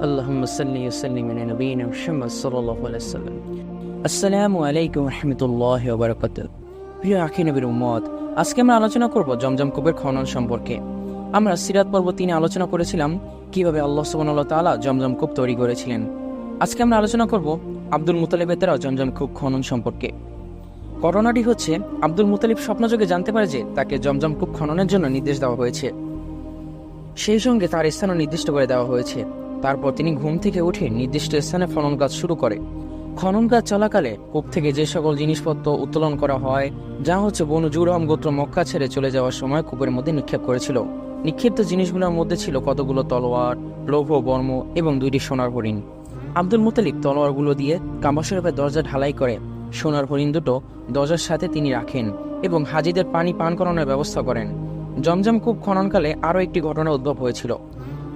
اللهم صل وسلم على نبينا محمد صلى الله عليه وسلم আসসালামু আলাইকুম রহমতুল্লাহ ওবরাকাত প্রিয় আখি নবীর উম্মত আজকে আমরা আলোচনা করব জমজম কূপের খনন সম্পর্কে আমরা সিরাত পর্ব তিনে আলোচনা করেছিলাম কিভাবে আল্লাহ সুবহানাহু তাআলা জমজম কূপ তৈরি করেছিলেন আজকে আমরা আলোচনা করব আব্দুল মুতালিবের দ্বারা জমজম কূপ খনন সম্পর্কে ঘটনাটি হচ্ছে আব্দুল মুতালিব স্বপ্নযোগে জানতে পারে যে তাকে জমজম কূপ খননের জন্য নির্দেশ দেওয়া হয়েছে সেই সঙ্গে তার স্থানও নির্দিষ্ট করে দেওয়া হয়েছে। তারপর তিনি ঘুম থেকে উঠে নির্দিষ্ট স্থানে খনন কাজ শুরু করে। খনন কাজ চলাকালে কূপ থেকে যে সকল জিনিসপত্র উত্তোলন করা হয়, যা হচ্ছে বনু জুরহম গোত্র, মক্কা ছেড়ে চলে যাওয়ার সময় কূপের মধ্যে নিক্ষেপ করেছিল। নিক্ষিপ্ত জিনিসগুলোর মধ্যে ছিল কতগুলো তলোয়ার, লৌহ, বর্ম এবং দুইটি সোনার হরিণ। আব্দুল মুতালিব তলোয়ারগুলো দিয়ে কাবা শরীফের দরজা ঢালাই করে। সোনার হরিণ দুটো দরজার সাথে তিনি রাখেন এবং হাজিদের পানি পান করানোর ব্যবস্থা করেন। জমজম কূপ খননকালে আরও একটি ঘটনা উদ্ভব হয়েছিল।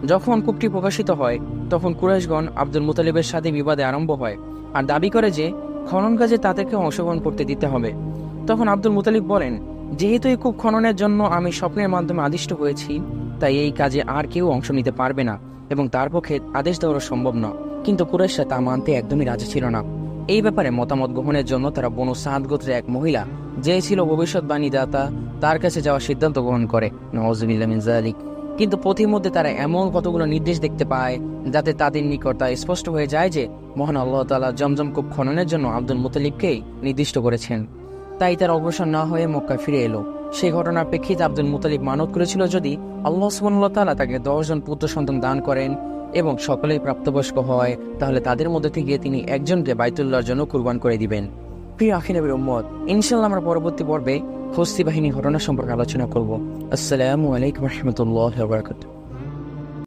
যখন কূপটি প্রকাশিত হয়, তখন কুরাইশগণ আব্দুল মুতালিবের সাথে বিবাদে আরম্ভ হয় আর দাবি করে যে খনন কাজে তাদেরকে অংশগ্রহণ করতে দিতে হবে। তখন আব্দুল মুতালিব বলেন, যেহেতু এই কূপ খননের জন্য আমি স্বপ্নের মাধ্যমে আদিষ্ট হয়েছি, তাই এই কাজে আর কেউ অংশ নিতে পারবে না এবং তার পক্ষে আদেশ দেওয়া সম্ভব নয়। কিন্তু কুরাইশরা তা মানতে একদমই রাজি ছিল না। এই ব্যাপারে মতামত গ্রহণের জন্য তারা বনু সাদ গোত্রের এক মহিলা, যে ছিল ভবিষ্যৎবাণী দাতা তার কাছে যাওয়ার সিদ্ধান্ত গ্রহণ করে। নওয়াজুবিল্লাহ মিন জালিক কিন্তু পথির মধ্যে তারা এমন কতগুলো নির্দেশ দেখতে পায়, যাতে তাদের নিকট তা স্পষ্ট হয়ে যায় যে, মহান আল্লাহ তালা জমজম কূপ খননের জন্য আব্দুল মুতালিবকেই নির্দিষ্ট করেছেন। তাই তার অগ্রসর না হয়ে মক্কা ফিরে এলো। সেই ঘটনার প্রেক্ষিতে আব্দুল মুতালিব মানত করেছিল যদি আল্লাহ সুবহানাহু তাআলা তাকে দশজন পুত্র সন্তান দান করেন এবং সকলেই প্রাপ্তবয়স্ক হয়, তাহলে তাদের মধ্যে থেকে তিনি একজনকে বাইতুল্লাহর জন্য কুরবান করে দিবেন। প্রিয় আখিনবীর উম্মত ইনশাল্লাহ আমরা পরবর্তী পর্বে হস্তি বাহিনী ঘটনা সম্পর্কে আলোচনা করব। আসসালামু আলাইকুম রহমতুল্লাহ বারকাতুহ।